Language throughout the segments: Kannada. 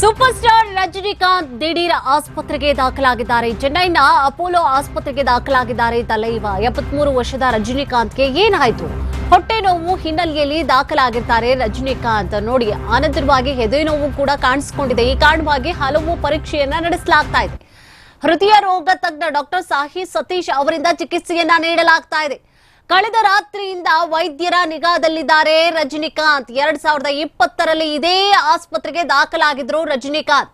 ಸೂಪರ್ ಸ್ಟಾರ್ ರಜನಿಕಾಂತ್ ದಿಢೀರ್ ಆಸ್ಪತ್ರೆಗೆ ದಾಖಲಾಗಿದ್ದಾರೆ. ಚೆನ್ನೈನ ಅಪೋಲೋ ಆಸ್ಪತ್ರೆಗೆ ದಾಖಲಾಗಿದ್ದಾರೆ. ತಲೈವ ಎಪ್ಪತ್ಮೂರು ವರ್ಷದ ರಜನಿಕಾಂತ್ಗೆ ಏನಾಯಿತು? ಹೊಟ್ಟೆ ನೋವು ಹಿನ್ನೆಲೆಯಲ್ಲಿ ದಾಖಲಾಗಿರ್ತಾರೆ ರಜನಿಕಾಂತ್. ನೋಡಿ ಆನಂತರವಾಗಿ ಎದೆ ನೋವು ಕೂಡ ಕಾಣಿಸಿಕೊಂಡಿದೆ. ಈ ಕಾರಣವಾಗಿ ಹಲವು ಪರೀಕ್ಷೆಯನ್ನ ನಡೆಸಲಾಗ್ತಾ ಇದೆ. ಹೃದಯ ರೋಗ ತಜ್ಞ ಡಾಕ್ಟರ್ ಸಾಹಿ ಸತೀಶ್ ಅವರಿಂದ ಚಿಕಿತ್ಸೆಯನ್ನ ನೀಡಲಾಗ್ತಾ ಇದೆ. ಕಳೆದ ರಾತ್ರಿಯಿಂದ ವೈದ್ಯರ ನಿಗಾದಲ್ಲಿದ್ದಾರೆ. ರಜನಿಕಾಂತ್ ಎರಡ್ ಸಾವಿರದ ಇಪ್ಪತ್ತರಲ್ಲಿ ಇದೇ ಆಸ್ಪತ್ರೆಗೆ ದಾಖಲಾಗಿದ್ರು ರಜನಿಕಾಂತ್.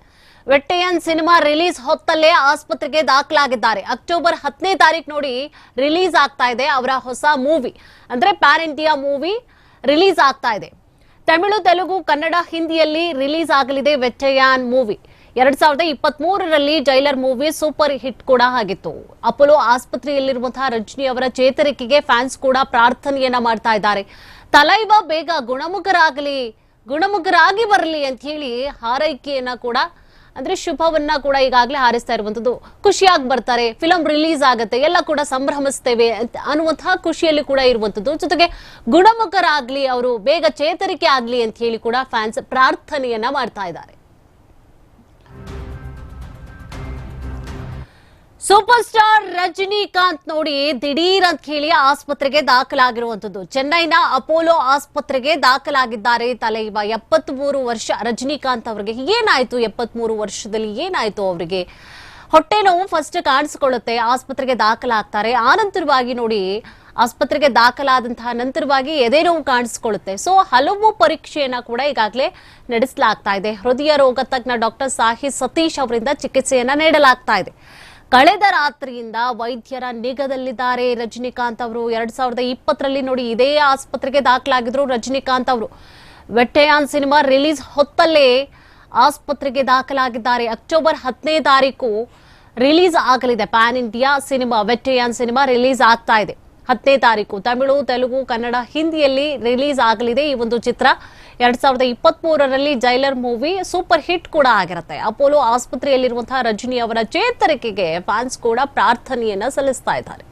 ವೆಟ್ಟೆಯನ್ ಸಿನಿಮಾ ರಿಲೀಸ್ ಹೊತ್ತಲ್ಲೇ ಆಸ್ಪತ್ರೆಗೆ ದಾಖಲಾಗಿದ್ದಾರೆ. ಅಕ್ಟೋಬರ್ ಹತ್ತನೇ ತಾರೀಕು ನೋಡಿ ರಿಲೀಸ್ ಆಗ್ತಾ ಇದೆ ಅವರ ಹೊಸ ಮೂವಿ. ಅಂದ್ರೆ ಪ್ಯಾನ್ ಇಂಡಿಯಾ ಮೂವಿ ರಿಲೀಸ್ ಆಗ್ತಾ ಇದೆ. ತಮಿಳು, ತೆಲುಗು, ಕನ್ನಡ, ಹಿಂದಿಯಲ್ಲಿ ರಿಲೀಸ್ ಆಗಲಿದೆ ವೆಟ್ಟಯಾನ್ ಮೂವಿ. ಎರಡ್ ಸಾವಿರದ ಇಪ್ಪತ್ತ್ ಮೂರರಲ್ಲಿ ಜೈಲರ್ ಮೂವಿ ಸೂಪರ್ ಹಿಟ್ ಕೂಡ ಆಗಿತ್ತು. ಅಪೋಲೋ ಆಸ್ಪತ್ರೆಯಲ್ಲಿರುವಂತಹ ರಜನಿ ಅವರ ಚೇತರಿಕೆಗೆ ಫ್ಯಾನ್ಸ್ ಕೂಡ ಪ್ರಾರ್ಥನೆಯನ್ನ ಮಾಡ್ತಾ ಇದ್ದಾರೆ. ತಲೈವ ಬೇಗ ಗುಣಮುಖರಾಗಲಿ, ಗುಣಮುಖರಾಗಿ ಬರಲಿ ಅಂತ ಹೇಳಿ ಹಾರೈಕೆಯನ್ನ ಕೂಡ, ಅಂದ್ರೆ ಶುಭವನ್ನ ಕೂಡ ಈಗಾಗಲೇ ಹಾರಿಸ್ತಾ ಇರುವಂತದ್ದು ಖುಷಿಯಾಗಿ ಬರ್ತಾರೆ ಫಿಲಂ ರಿಲೀಸ್ ಆಗುತ್ತೆ, ಎಲ್ಲ ಕೂಡ ಸಂಭ್ರಮಿಸ್ತೇವೆ ಅನ್ನುವಂತಹ ಖುಷಿಯಲ್ಲಿ ಕೂಡ ಇರುವಂತದ್ದು ಜೊತೆಗೆ ಗುಣಮುಖರಾಗ್ಲಿ, ಅವರು ಬೇಗ ಚೇತರಿಕೆ ಆಗ್ಲಿ ಅಂತ ಹೇಳಿ ಕೂಡ ಫ್ಯಾನ್ಸ್ ಪ್ರಾರ್ಥನೆಯನ್ನ ಮಾಡ್ತಾ ಇದ್ದಾರೆ. ಸೂಪರ್ ಸ್ಟಾರ್ ರಜನಿಕಾಂತ್ ನೋಡಿ ದಿಢೀರ್ ಅಂತ ಹೇಳಿ ಆಸ್ಪತ್ರೆಗೆ ದಾಖಲಾಗಿರುವಂತದ್ದು ಚೆನ್ನೈನ ಅಪೋಲೋ ಆಸ್ಪತ್ರೆಗೆ ದಾಖಲಾಗಿದ್ದಾರೆ. ತಲೈವ ಎಪ್ಪತ್ತ್ ಮೂರು ವರ್ಷ ರಜನಿಕಾಂತ್ ಅವರಿಗೆ. ಏನಾಯ್ತು ಎಪ್ಪತ್ತ್ ಮೂರು ವರ್ಷದಲ್ಲಿ? ಏನಾಯ್ತು ಅವರಿಗೆ? ಹೊಟ್ಟೆ ನೋವು ಫಸ್ಟ್ ಕಾಣಿಸ್ಕೊಳ್ಳುತ್ತೆ. ಆಸ್ಪತ್ರೆಗೆ ದಾಖಲಾಗ್ತಾರೆ. ಆನಂತರವಾಗಿ ನೋಡಿ ಆಸ್ಪತ್ರೆಗೆ ದಾಖಲಾದಂತಹ ನಂತರವಾಗಿ ಎದೆ ನೋವು ಕಾಣಿಸ್ಕೊಳ್ಳುತ್ತೆ. ಸೊ ಹಲವು ಪರೀಕ್ಷೆಯನ್ನ ಕೂಡ ಈಗಾಗಲೇ ನಡೆಸಲಾಗ್ತಾ ಇದೆ. ಹೃದಯ ರೋಗ ತಜ್ಞ ಡಾಕ್ಟರ್ ಸಾಹಿ ಸತೀಶ್ ಅವರಿಂದ ಚಿಕಿತ್ಸೆಯನ್ನ ನೀಡಲಾಗ್ತಾ ಇದೆ. ಕಳೆದ ರಾತ್ರಿಯಿಂದ ವೈದ್ಯರ ನಿಗದಲ್ಲಿದ್ದಾರೆ. ರಜನಿಕಾಂತ್ ಅವರು ಎರಡ್ ಸಾವಿರದ ಇಪ್ಪತ್ತರಲ್ಲಿ ನೋಡಿ ಇದೇ ಆಸ್ಪತ್ರೆಗೆ ದಾಖಲಾಗಿದ್ರು ರಜನಿಕಾಂತ್ ಅವರು. ವೆಟ್ಟೆಯಾನ್ ಸಿನಿಮಾ ರಿಲೀಸ್ ಹೊತ್ತಲ್ಲೇ ಆಸ್ಪತ್ರೆಗೆ ದಾಖಲಾಗಿದ್ದಾರೆ. ಅಕ್ಟೋಬರ್ ಹತ್ತನೇ ತಾರೀಕು ರಿಲೀಸ್ ಆಗಲಿದೆ. Pan India cinema, Vettaiyan cinema release ಆಗ್ತಾ ಇದೆ. ಹತ್ತನೇ ತಾರೀಕು ತಮಿಳು, ತೆಲುಗು, ಕನ್ನಡ, ಹಿಂದಿಯಲ್ಲಿ ರಿಲೀಸ್ ಆಗಲಿದೆ ಈ ಒಂದು ಚಿತ್ರ. ಎರಡ್ ಸಾವಿರದ ಜೈಲರ್ ಮೂವಿ ಸೂಪರ್ ಹಿಟ್ ಕೂಡ ಆಗಿರುತ್ತೆ. ಅಪೋಲೋ ಆಸ್ಪತ್ರೆಯಲ್ಲಿರುವಂತಹ ರಜನಿ ಅವರ ಚೇತರಿಕೆಗೆ ಫ್ಯಾನ್ಸ್ ಕೂಡ ಪ್ರಾರ್ಥನೆಯನ್ನ ಸಲ್ಲಿಸ್ತಾ ಇದ್ದಾರೆ.